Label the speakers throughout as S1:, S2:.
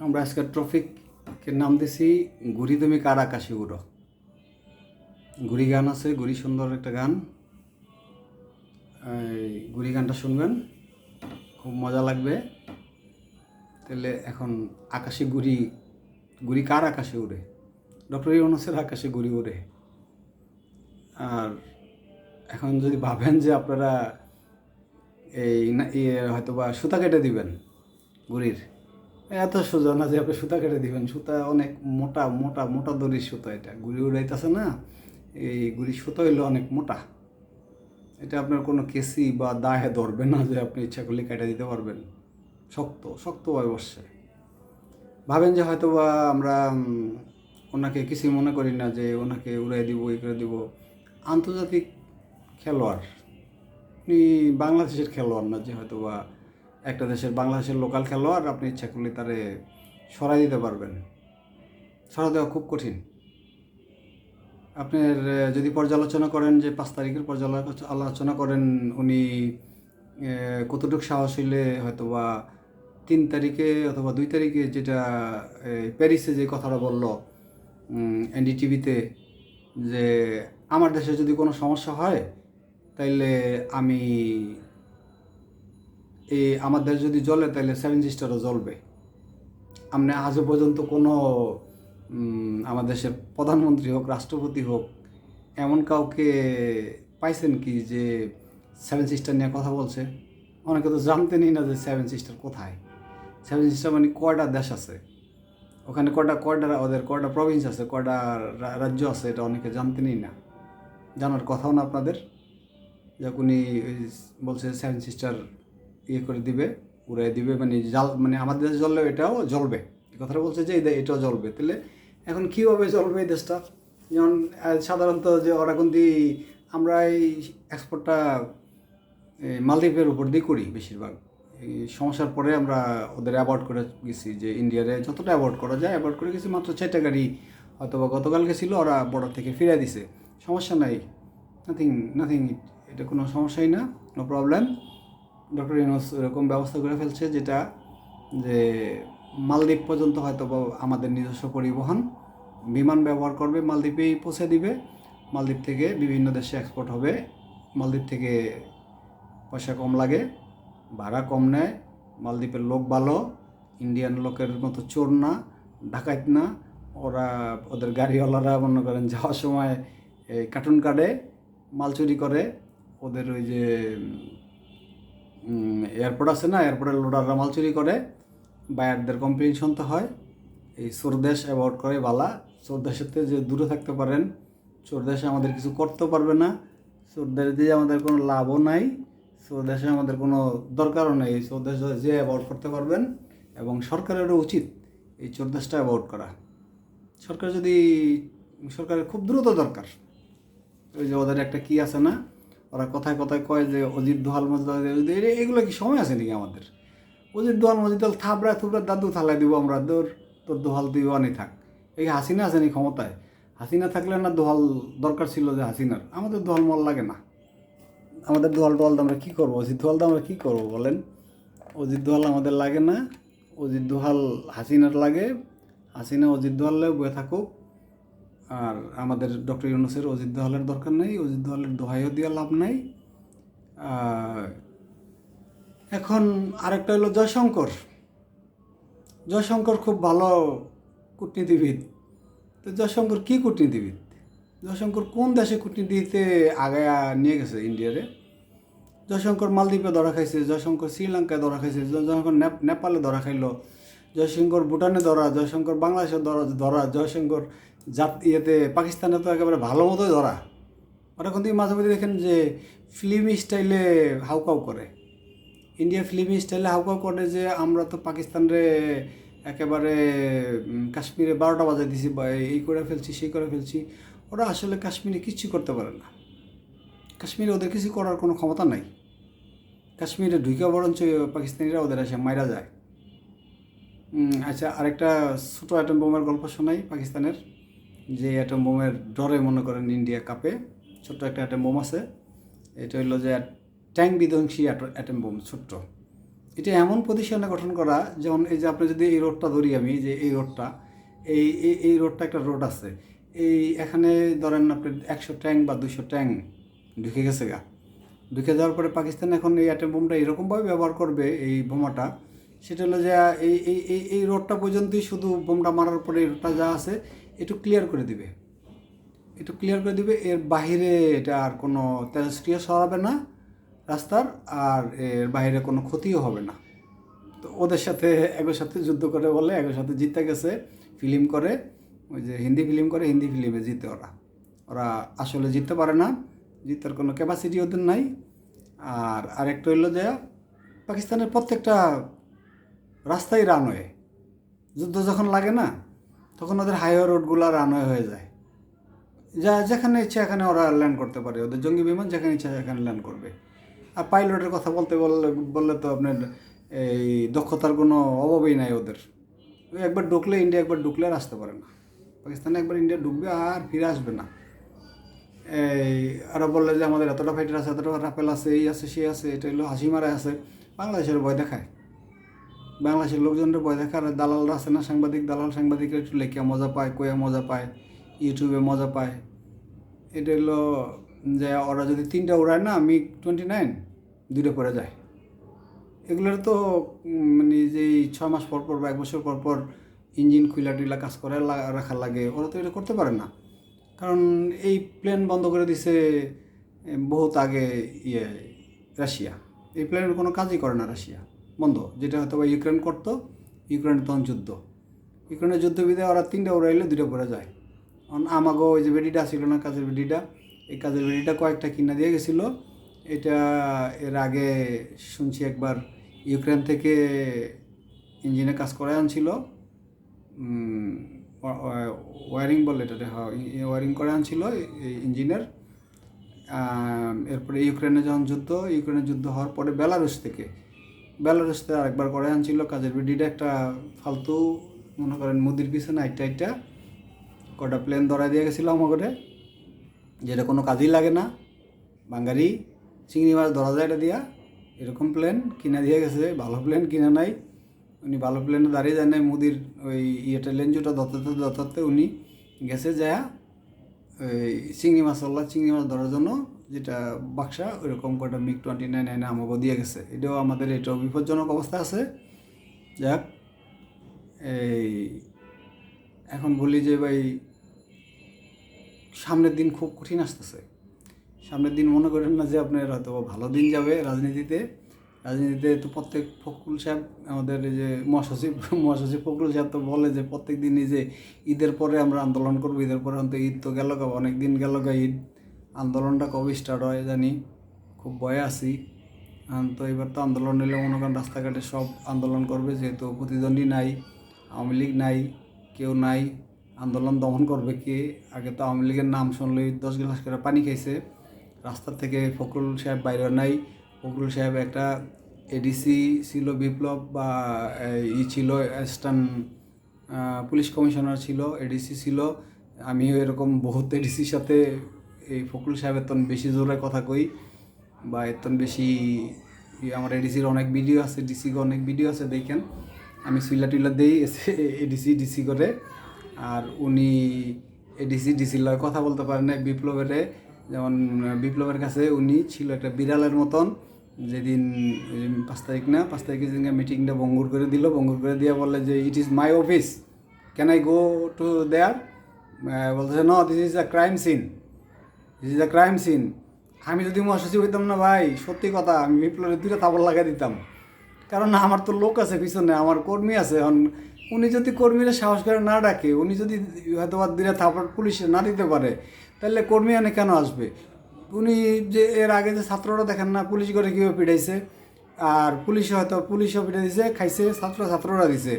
S1: আমরা আজকে ট্রফিকের নাম দিছি ঘুরি তুমি কার আকাশে উড়ো। ঘুরি গান আছে ঘুরি সুন্দর একটা গান। ঘুরি গানটা শুনবেন, খুব মজা লাগবে। তাহলে এখন আকাশে ঘুরি ঘুরি কার আকাশে উড়ে? ডক্টর ইউনুসের আকাশে ঘুরি উড়ে। আর এখন যদি ভাবেন যে আপনারা এই হয়তো বা সুতা কেটে দিবেন গুড়ির এত সোজা না যে আপনি সুতা কেটে দিবেন। সুতা অনেক মোটা মোটা মোটা দড়ির সুতা এটা। গুড়ি উড়াইতেছে না, এই গুড়ির সুতা হইল অনেক মোটা। এটা আপনার কোনো কেসি বা দায়ে ধরবে না যে আপনি ইচ্ছা করলে কেটে দিতে পারবেন। শক্ত শক্তভাবে বসছে ভাবেন যে হয়তো বা আমরা ওনাকে কিছুই মনে করি না যে ওনাকে উড়াই দিব, ই করে দিব। আন্তর্জাতিক খেলোয়াড় আপনি বাংলাদেশের খেলোয়াড় না যে হয়তো বা একটা দেশের বাংলাদেশের লোকাল খেলোয়াড় আপনি ইচ্ছা করলে তারে সরাই দিতে পারবেন। সরা দেওয়া খুব কঠিন। আপনার যদি পর্যালোচনা করেন যে পাঁচ তারিখের পর্যালোচনা আলোচনা করেন, উনি কতটুকু সাহস হইলে হয়তো বা তিন তারিখে অথবা দুই তারিখে যেটা প্যারিসে যে কথাটা বলল এনডিটিভিতে যে আমার দেশে যদি কোনো সমস্যা হয়, তাইলে আমি এই আমার দেশ যদি জ্বলে, তাহলে সেভেন সিস্টারও জ্বলবে। আপনি আজও পর্যন্ত কোনো আমার দেশের প্রধানমন্ত্রী হোক, রাষ্ট্রপতি হোক, এমন কাউকে পাইছেন কি যে সেভেন সিস্টার নিয়ে কথা বলছে? অনেকে তো জানতেনই না যে সেভেন সিস্টার কোথায়। সেভেন সিস্টার মানে কয়টা দেশ আছে? ওখানে কয়টা কয়টা ওদের কয়টা প্রভিন্স আছে, কয়টা রাজ্য আছে, এটা অনেকে জানতেনই না। জানার কথাও না আপনাদের। যে উনি ওই বলছে সেভেন সিস্টার ইয়ে করে দিবে, উড়াই দিবে মানে জাল মানে আমাদের দেশে জ্বললেও এটাও জ্বলবে। কথাটা বলছে যে এটাও জ্বলবে। তাহলে এখন কীভাবে জ্বলবে এই দেশটা? যেমন সাধারণত যে ওরা কিন্তু আমরা এই এক্সপোর্টটা মালদ্বীপের উপর দিয়ে করি বেশিরভাগ। সমস্যার পরে আমরা ওদের অ্যাভয়েড করে গেছি যে ইন্ডিয়ারে যতটা অ্যাভয়েড করা যায় অ্যাভয়েড করে গেছি মাত্র চারটা গাড়ি হয়তো বা গতকালকে ছিল, ওরা বর্ডার থেকে ফিরে দিছে। সমস্যা নাই। নাথিং নাথিং এটা কোনো সমস্যাই না নো প্রবলেম ডক্টর ইউনুস এরকম ব্যবস্থা করে ফেলছে যেটা যে মালদ্বীপ পর্যন্ত হয়তো আমাদের নিজস্ব পরিবহন, বিমান ব্যবহার করবে, মালদ্বীপেই পৌঁছে দিবে। মালদ্বীপ থেকে বিভিন্ন দেশে এক্সপোর্ট হবে। মালদ্বীপ থেকে পয়সা কম লাগে, ভাড়া কম নেয়। মালদ্বীপের লোক ভালো ইন্ডিয়ান লোকের মতো চোর না ডাকাইত না। ওরা, ওদের গাড়িওয়ালারা মনে করেন যাওয়ার সময় কার্টুন কাটে, মাল চুরি করে। ওদের ওই যে এয়ারপোর্ট আছে না, এয়ারপোর্টে লোডাররা মাল চুরি করে, বায়ারদের কমপ্লেন শুনতে হয়। এই চোরদেশ অ্যাভয়েড করে বালা। চোরদেশেতে যে দূরে থাকতে পারেন চোরদেশে আমাদের কিছু করতে পারবে না। চোরদের দিয়ে আমাদের কোনো লাভও নাই। চোরদেশে আমাদের কোনো দরকারও নেই। এই চোরদেশ যে অ্যাভয়েড করতে পারবেন, এবং সরকারেরও উচিত এই চোরদেশটা অ্যাভয়েড করা। সরকার যদি, সরকারের খুব দ্রুত দরকার। ওই যে ওদের একটা কী আছে না ওরা কথায় কথায় কয় যে অজিত দোহাল মজিদ এগুলো কি সময় আছে নাকি আমাদের? অজিত দোহাল মজিদ থাবড়া থুবড়া দাদু থালাই দিব আমরা তোর তোর দোহাল তুই আনি থাক। এই হাসিনা আছে নি ক্ষমতায়? হাসিনা থাকলে না দোহাল দরকার ছিল যে হাসিনার? আমাদের দোহাল মল লাগে না। আমাদের দোহাল দিয়ে আমরা কী করব? অজিত দোহাল দিয়ে আমরা কী করব বলেন? অজিত দোহাল আমাদের লাগে না। অজিত দোহাল হাসিনার লাগে। হাসিনা অজিত দোহালে বয়ে থাকুক। আর আমাদের ডক্টর ইউনুসের অজিত দোহালের দরকার নেই, অজিত দোহালের দোহাইও দেওয়া লাভ নাই। এখন আরেকটা হলো জয়শঙ্কর। জয়শঙ্কর খুব ভালো কূটনীতিবিদ। তো জয়শঙ্কর কী কূটনীতিবিদ? জয়শঙ্কর কোন দেশে কূটনীতিতে আগায়া নিয়ে গেছে ইন্ডিয়ারে? জয়শঙ্কর মালদ্বীপে ধরা খাইছে, জয়শঙ্কর শ্রীলঙ্কায় ধরা খাইছে, জয়শঙ্কর নেপ- নেপালে ধরা খাইলো, জয়শঙ্কর ভুটানে ধরা, জয়শঙ্কর বাংলাদেশে ধরা ধরা, জয়শঙ্কর জাত ইয়েতে পাকিস্তানে তো একেবারে ভালো মতোই ধরা। ওরা কিন্তু মাঝে মাঝে দেখেন যে ফিল্ম স্টাইলে হাউকাউ করে। ইন্ডিয়া ফিল্ম স্টাইলে হাউকাউ করে যে আমরা তো পাকিস্তানরে একেবারে কাশ্মীরে বারোটা বাজায় দিছি, বা এই করে ফেলছি, সেই করে ফেলছি। ওরা আসলে কাশ্মীরে কিচ্ছু করতে পারে না। কাশ্মীরে ওদের কিছু করার কোনো ক্ষমতা নাই। কাশ্মীরে ঢুকে বরঞ্চ পাকিস্তানিরা ওদের এসে মাইরা যায়। আচ্ছা আরেকটা ছোটো অ্যাটম বোমের গল্প শোনাই পাকিস্তানের। যে অ্যাটম বোমের ডরে মনে করেন ইন্ডিয়া কাপে ছোট্ট একটা অ্যাটম বোম আছে। এটা হলো যে ট্যাঙ্ক বিধ্বংসী অ্যাটম বোম ছোট্ট। এটা এমন পজিশনে গঠন করা, যেমন এই যে আপনি যদি এই রোডটা ধরি আমি যে এই রোডটা এই এই রোডটা একটা রোড আছে। এই এখানে ধরেন আপনি একশো ট্যাঙ্ক বা দুশো ট্যাঙ্ক ঢুকে গেছে গা। ঢুকে যাওয়ার পরে পাকিস্তান এখন এই অ্যাটম বোমটা এরকমভাবে ব্যবহার করবে, এই বোমাটা সেটা হলো যে এই এই এই রোডটা পর্যন্তই শুধু বোমটা মারার পরে এই রোডটা যা আছে ক্লিয়ার করে দিবে। একটু ক্লিয়ার করে দিবে, এর বাইরে এটা আর কোনো তেজস্ক্রিয় সরাবে না রাস্তার, আর এর বাইরে কোনো ক্ষতিও হবে না। তো ওদের সাথে একের সাথে যুদ্ধ করে বলে একের সাথে জিতে গেছে ফিল্ম করে, ওই যে হিন্দি ফিল্ম করে, হিন্দি ফিল্মে জিতে ওরা। ওরা আসলে জিততে পারে না, জিতার কোনো ক্যাপাসিটি ওদের নাই। আর আরেকটা হইল যে, পাকিস্তানের প্রত্যেকটা রাস্তাই রানওয়ে। যুদ্ধ যখন লাগে না তখন ওদের হাইওয়ে রোডগুলো রানওয়ে হয়ে যায়। যা যেখানে ইচ্ছা এখানে ওরা ল্যান্ড করতে পারে। ওদের জঙ্গি বিমান যেখানে ইচ্ছা সেখানে ল্যান্ড করবে। আর পাইলটের কথা বলতে বললে বললে তো আপনার এই দক্ষতার কোনো অভাবই নাই ওদের। ওই একবার ঢুকলে ইন্ডিয়া একবার ঢুকলে আর আসতে পারে না। পাকিস্তানে একবার ইন্ডিয়া ঢুকবে আর ফিরে আসবে না। এই আরও বললে যে আমাদের এতটা ফাইটার আছে, এতটা রাফেল আছে, এই আছে সে আছে, এটা হলো হাসি মারায় আছে। বাংলাদেশের ভয় দেখায়। বাংলাদেশের লোকজনের ভয় দেখায় আর দালালরা আছে না? সাংবাদিক, দালাল সাংবাদিক একটু লেখিয়া মজা পায় কয়া মজা পায়, ইউটিউবে মজা পায়। এটা হলো যে ওরা যদি তিনটা উড়ায় না, মিগ টোয়েন্টি নাইন দুটো পরে যায়। এগুলোর তো মানে যে ছ মাস পর পর বা এক বছর পর পর ইঞ্জিন খুইলা টুইলা কাজ করে রাখা লাগে, ওরা তো এটা করতে পারে না। কারণ এই প্লেন বন্ধ করে দিছে বহুত আগে ইয়ে রাশিয়া। এই প্লেনের কোনো কাজই করে না রাশিয়া। বন্ধ, যেটা হয়তো বা ইউক্রেন করতো, ইউক্রেনের তখন যুদ্ধ। ইউক্রেনের যুদ্ধ বিদে ওরা তিনটা উড়াইলে দুটো পরে যায়। আমাগো ওই যে বেডিটা ছিল না, কাজের বেডিটা, এই কাজের বেডিটা কয়েকটা কিনা দিয়ে গেছিল। এটা এর আগে শুনছি একবার ইউক্রেন থেকে ইঞ্জিনে কাজ করে আনছিল। ওয়ারিং বলে এটা হ্যাঁ ওয়ারিং করে আনছিল এই ইঞ্জিনের। এরপরে ইউক্রেনে যখন যুদ্ধ, ইউক্রেনের যুদ্ধ হওয়ার পরে বেলারুস থেকে বেলারুস থেকে আরেকবার করে আনছিল, কাজের বেডিটা একটা ফালতু, মনে করেন মুদির পিছনে আইটা একটা কটা প্লেন ধরা দিয়ে গেছিল আমার আমাকে যেটা কোনো কাজই লাগে না। বাঙালি চিংড়ি মাছ ধরা যায় এটা দিয়া, এরকম প্লেন কিনা দিয়ে গেছে, ভালো প্লেন কিনা নাই। উনি ভালো প্লেনে দাঁড়িয়ে যায় নাই, মুদির ওই ইয়েটা লেঞ্জুটা দতাতে দতাতে উনি গেছে যায়, ওই চিংড়ি মাছ আল্লাহ, চিংড়ি মাছ ধরার জন্য যেটা বাক্সা, ওইরকম কটা মিগ টোয়েন্টি নাইন নাইনে আমাকে দিয়ে গেছে। এটাও আমাদের এটাও বিপজ্জনক অবস্থা আছে। যাক, এই এখন বলি যে ভাই, সামনের দিন খুব কঠিন আসতেছে। সামনের দিন মনে করেন না যে আপনার হয়তো ভালো দিন যাবে রাজনীতিতে। রাজনীতিতে তো প্রত্যেক ফখরুল সাহেব, আমাদের যে মহাসচিব মহাসচিব ফখরুল সাহেব তো বলে যে প্রত্যেক দিনই যে ঈদের পরে আমরা আন্দোলন করব, ঈদের পরে অন্ত ঈদ তো গেল অনেক দিন গেল ঈদ। আন্দোলনটা কবে স্টার্ট হয় জানি, খুব ভয়ে আছি। তো এবার তো আন্দোলন নিলে মনে করেন রাস্তাঘাটে সব আন্দোলন করবে, যেহেতু প্রতিদ্বন্দ্বী নাই, আওয়ামী লীগ নাই, কেউ নাই, আন্দোলন দমন করবে কে? আগে তো আওয়ামী লীগের নাম শুনলেই দশ গ্লাস করে পানি খাইছে। রাস্তা থেকে ফখরুল সাহেব বাইরে নাই। ফখরুল সাহেব একটা এডিসি ছিল, বিপ্লব বা ই ছিল অ্যাসিস্ট্যান্ট পুলিশ কমিশনার ছিল এডিসি ছিল। আমিও এরকম বহুত এডিসির সাথে এই ফখরুল সাহেবের তখন বেশি জোরে কথা কই বা এর তখন বেশি ই আমার এডিসির অনেক ভিডিও আছে ডিসি অনেক ভিডিও আছে, দেখেন। আমি সুইলা টুইলা দেই এডিসি ডিসি করে। আর উনি এডিসি ডিসির লয় কথা বলতে পারেন না, বিপ্লবের যেমন, বিপ্লবের কাছে উনি ছিল একটা বিড়ালের মতন। যেদিন পাঁচ তারিখ না, পাঁচ তারিখে যেদিন মিটিংটা ভঙ্গুর করে দিল, ভঙ্গুর করে দিয়ে বললে যে it is my office can I go to there বলতেছে no this is a crime scene this is a crime scene আমি যদি মহাসচিব হইতাম না ভাই, সত্যি কথা, আমি বিপ্লবের দুইটা তাবল লাগাই দিতাম। কারণ আমার তো লোক আছে পিছনে, আমার কর্মী আছে। এখন উনি যদি কর্মীরা সাহস করে না ডাকে, উনি যদি হয়তো বা দিনে থাপড় পুলিশে না দিতে পারে, তাহলে কর্মী এনে কেন আসবে? উনি যে এর আগে যে ছাত্ররা দেখেন না, পুলিশ করে কীভাবে পিটাইছে? আর পুলিশে হয়তো পুলিশও পিটাই দিছে, খাইছে, ছাত্র ছাত্ররা দিছে।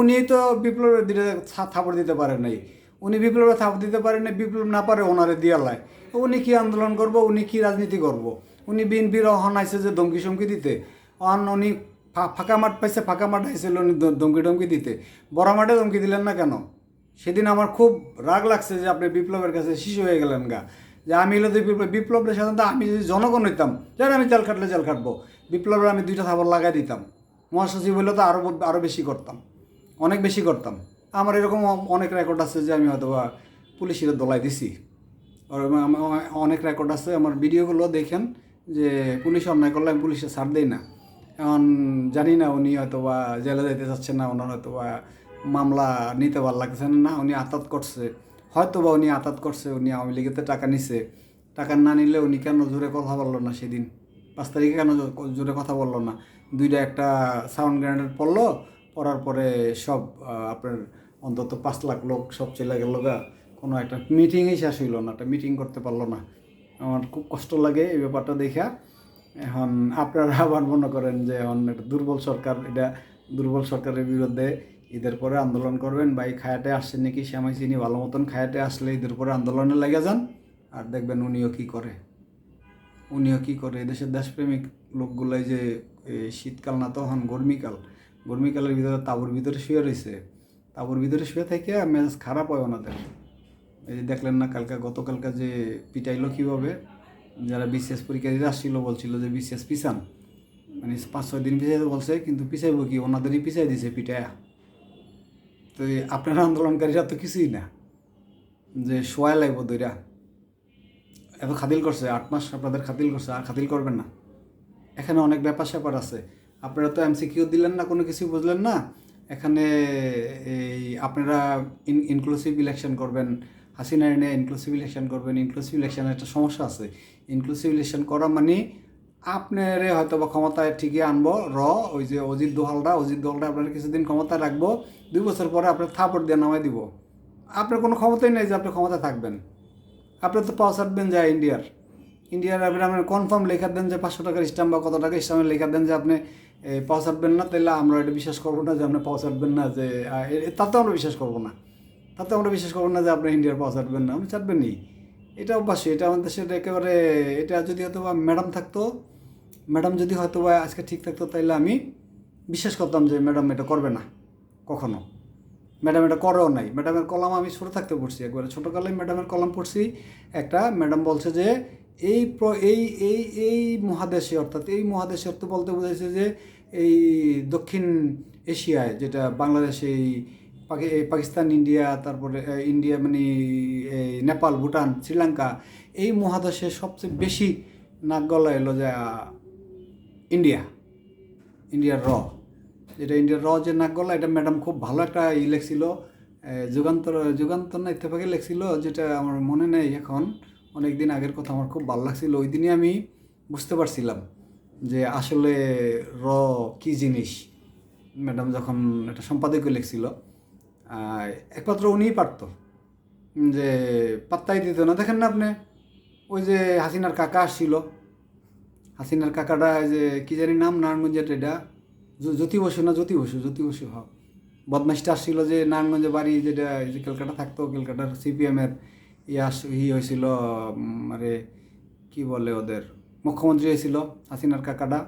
S1: উনি তো বিপ্লবের দিনে থাপড় দিতে পারেন নাই। উনি বিপ্লবে থাপ দিতে পারেন না, বিপ্লব না পারে ওনারে দিয়ালায় উনি কি আন্দোলন করব? উনি কি রাজনীতি করব? উনি বিএনপির অহন আইসে যে ধমকি সমকি দিতে। অন উনি ফাঁকা মাঠ পাইছে, ফাঁকা মাঠ আইছিল উনি ধমকি টমকি দিতে। বড় মাঠে ধমকি দিলেন না কেন? সেদিন আমার খুব রাগ লাগছে যে আপনি বিপ্লবের কাছে শিশু হয়ে গেলেন গা। যে আমি হলো তো বিপ্লব বিপ্লবের সাধারণত আমি যদি জনগণ হইতাম, যারা আমি জেল খাটলে জেল খাটবো, বিপ্লবের আমি দুইটা থাবর লাগাই দিতাম। মহাসচিব হলে তো আরও আরও বেশি করতাম। অনেক বেশি করতাম। আমার এরকম অনেক রেকর্ড আছে যে আমি হয়তো পুলিশের দোলাই দিছি। অনেক রেকর্ড আছে, আমার ভিডিওগুলো দেখেন যে পুলিশ অন্যায় করলে আমি পুলিশে ছাড় দিই না। এখন জানি না উনি হয়তো বা জেলে যেতে চাচ্ছেন না, ওনার হয়তো বা মামলা নিতে ভালো লাগছে না উনি আতাত করছে। হয়তো বা উনি আতাত করছে, উনি আওয়ামী লীগেতে টাকা নিছে। টাকা না নিলে উনি কেন জোরে কথা বলল না সেদিন? পাঁচ তারিখে কেন জোরে কথা বলল না? দুইটা একটা সাউন্ড গ্রেনেড পড়ল, পড়ার পরে সব আপনার অন্তত পাঁচ লাখ লোক সব চলে গেল গা। কোনো একটা মিটিংই শেষ হইল না, একটা মিটিং করতে পারল না। আমার খুব কষ্ট লাগে এই ব্যাপারটা দেখা। এখন আপনারা আবার মনে করেন যে এখন একটা দুর্বল সরকার, এটা দুর্বল সরকারের বিরুদ্ধে ঈদের পরে আন্দোলন করবেন। বা এই খায়াটে আসছেন নাকি? শ্যামাই চিনি ভালো মতন খায়াটে আসলে ঈদের পরে আন্দোলনে লেগে যান। আর দেখবেন উনিও কি করে? উনিও কি করে? এদেশের দেশপ্রেমিক লোকগুলাই যে শীতকাল না তখন গরমিকাল। গরমিকালের ভিতরে তাবুর ভিতরে শুয়ে রয়েছে। তাবুর ভিতরে শুয়ে থেকে মেজাজ খারাপ হয় ওনাদের। এই যে দেখলেন না, কালকে, গতকালকে যে পিটাইলো কীভাবে, যারা বিশেষ পরীক্ষা দিতে আসছিল, বলছিল যে বিসিএস পিছান। মানে পাঁচ, ছয় দিন পিছাইতে বলছে, কিন্তু পিছাইব কি? ওনাদেরই পিছাই দিছে পিটায়া। তো আপনারা আন্দোলনকারীরা তো কিছুই না। যে সোয়া লাগবো দইরা এত খাতিল করছে, আট মাস আপনাদের খাতিল করছে, আর খাতিল করবেন না। এখানে অনেক ব্যাপার স্যাপার আছে। আপনারা তো এমসিকিউ দিলেন না, কোনো কিছু বুঝলেন না। এখানে এই আপনারা ইনক্লুসিভ ইলেকশন করবেন, হাসিনা এনে ইনক্লুসিভ ইলেকশন করবেন ইনক্লুসিভ ইলেকশনের একটা সমস্যা আছে। ইনক্লুসিভ ইলেকশন করা মানে আপনারে হয়তো বা ক্ষমতায় ঠিকই আনব, র, ওই যে অজিত দোহালরা অজিত দোহালরা আপনার কিছুদিন ক্ষমতায় রাখব, দুই বছর পরে আপনার থাপড় দিয়ে নামাই দিব। আপনার কোনো ক্ষমতাই নেই যে আপনি ক্ষমতায় থাকবেন। আপনি তো পাওয়া ছাড়বেন যায় ইন্ডিয়ার। ইন্ডিয়ার আপনি আপনার কনফার্ম লেখা দেন যে পাঁচশো টাকার স্টাম্প বা কত টাকা স্টাম্পে লেখা দেন যে আপনি পাওয়া ছাড়বেন না তাহলে আমরা এটা বিশ্বাস করব না যে আপনি পাওয়া ছাড়বেন না, যে তাতেও আমরা বিশ্বাস করব না। তাতে আমরা বিশ্বাস করব না যে আপনি ইন্ডিয়ার পাওয়া ছাড়বেন না, আপনি ছাড়বেনই এটা অভ্যাসই এটা আমাদের দেশের একেবারে, এটা যদি হয়তো বা ম্যাডাম থাকতো, ম্যাডাম যদি হয়তো বা আজকে ঠিক থাকতো তাহলে আমি বিশ্বাস করতাম যে ম্যাডাম এটা করবে না, কখনো। ম্যাডাম এটা করেও নাই। ম্যাডামের কলাম আমি ছোটো থাকতে পড়ছি, একবারে ছোটোকালে ম্যাডামের কলাম পড়ছি, একটা ম্যাডাম বলছে যে এই এই এই এই মহাদেশে, অর্থাৎ এই মহাদেশে অর্থ বলতে বোঝাইছে যে এই দক্ষিণ এশিয়ায়, যেটা বাংলাদেশে, এই পাকিস্তান, ইন্ডিয়া, তারপরে ইন্ডিয়া মানে এই নেপাল, ভুটান, শ্রীলঙ্কা, এই মহাদেশে সবচেয়ে বেশি নাক গলা এলো যে ইন্ডিয়া, ইন্ডিয়ার র। যেটা ইন্ডিয়ার র যে নাক গলা, এটা ম্যাডাম খুব ভালো একটা ই লেখছিল যুগান্তর যুগান্তর না ইত্তেফাকে লেখছিল, যেটা আমার মনে নেই এখন। অনেক দিন আগের কথা আমার খুব ভালো লাগছিল। ওই দিনই আমি বুঝতে পারছিলাম যে আসলে র কি জিনিস। ম্যাডাম যখন একটা সম্পাদকীয় লিখছিল একমাত্র উনিই পারত যে পাত্তাই দিত না। দেখেন না আপনি, ওই যে হাসিনার কাকা আসছিল, হাসিনার কাকাটা যে কি জানি নাম, নারায়ণগঞ্জের এটা জ্যোতি- বসু না, জ্যোতি বসু জ্যোতি বসু, হ। বদমাসটা আসছিল যে নারায়ণগঞ্জে বাড়ি, যেটা যে ক্যালকাটা থাকতো ক্যালকাটার সিপিএমের ইয়াস ই হয়েছিল আরে, কি বলে ওদের? মুখ্যমন্ত্রী হয়েছিল, হাসিনার কাকাটা।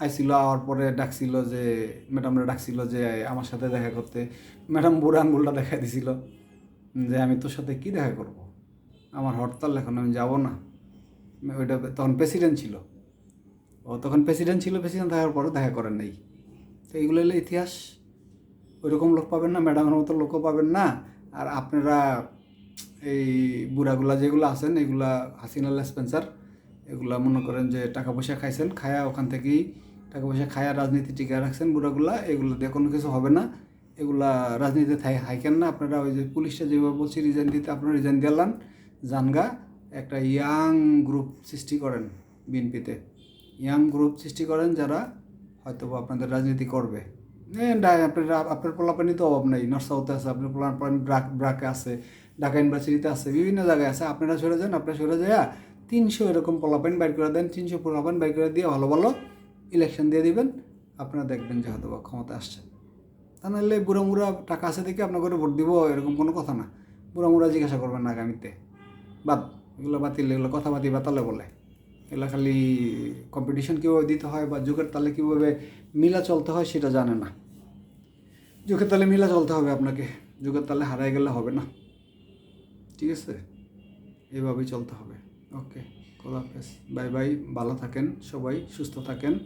S1: আইছিল আওয়ার পরে ডাকছিল যে, ম্যাডামরা ডাকছিল যে, আমার সাথে দেখা করতে। ম্যাডাম বুড়ো আঙ্গুলটা দেখা দিছিল, যে, আমি তোর সাথে কি দেখা করব? আমার হরতাল, এখন আমি যাব না। ওইটা তখন প্রেসিডেন্ট ছিল। ও তখন প্রেসিডেন্ট ছিল, প্রেসিডেন্ট থাকার পরে দেখা করেন নাই। তো এইগুলো হলো ইতিহাস। ওইরকম লোক পাবেন না, ম্যাডামের মতো লোকও পাবেন না। আর আপনারা এই বুড়াগুলা যেগুলো আছেন, এগুলা হাসিনা স্পেন্সার, এগুলা মনে করেন যে টাকা পয়সা খাইছেন, খায়া ওখান থেকেই টাকা পয়সা খায়া রাজনীতি টিকা রাখছেন বুড়াগুলা, এগুলো দিয়ে কোনো কিছু হবে না। এগুলা রাজনীতিতে থাই হাইকেন না। আপনারা ওই যে পুলিশটা যেভাবে বলছি, রিজাইন দিতে আপনারা রিজাইন দিলাম জানগা, একটা ইয়াং গ্রুপ সৃষ্টি করেন বিএনপিতে। ইয়াং গ্রুপ সৃষ্টি করেন যারা হয়তো আপনাদের রাজনীতি করবে। আপনার আপনার পোলাপানি তো অভাব নেই। নর্থ সাউথে আছে, আপনার পোলাপানি ব্রাক ব্রাকে আছে। ঢাকা ইউনিভার্সিটিতে আছে, বিভিন্ন জায়গায় আছে। আপনারা সরে যান, আপনারা সরে যায় তিনশো এরকম পোলাপাইন বাইর করে দেন, তিনশো পোলাপাইন বাইর করে দিয়ে ভালো ভালো ইলেকশন দিয়ে দিবেন। আপনারা দেখবেন যে হয়তো ক্ষমতা আসছে। তা নাহলে বুড়ো মুড়া টাকা আছে দেখে আপনার করে ভোট দিব এরকম কোনো কথা না। বুড়ো মুড়া জিজ্ঞাসা করবেন না আগামীতে। বাদ, এগুলো বাতিল, এগুলো কথাবার্তি বাতালে বলে। এগুলো খালি কম্পিটিশন কীভাবে দিতে হয় বা যুগের তালে কীভাবে মিলা চলতে হয় সেটা জানে না। যুগের তালে মিলা চলতে হবে আপনাকে। যুগের তালে হারাই গেলে হবে না। ঠিক আছে? এভাবেই চলতে হবে। ওকে হাফেজ। বাই বাই ভালো থাকেন সবাই সুস্থ থাকেন।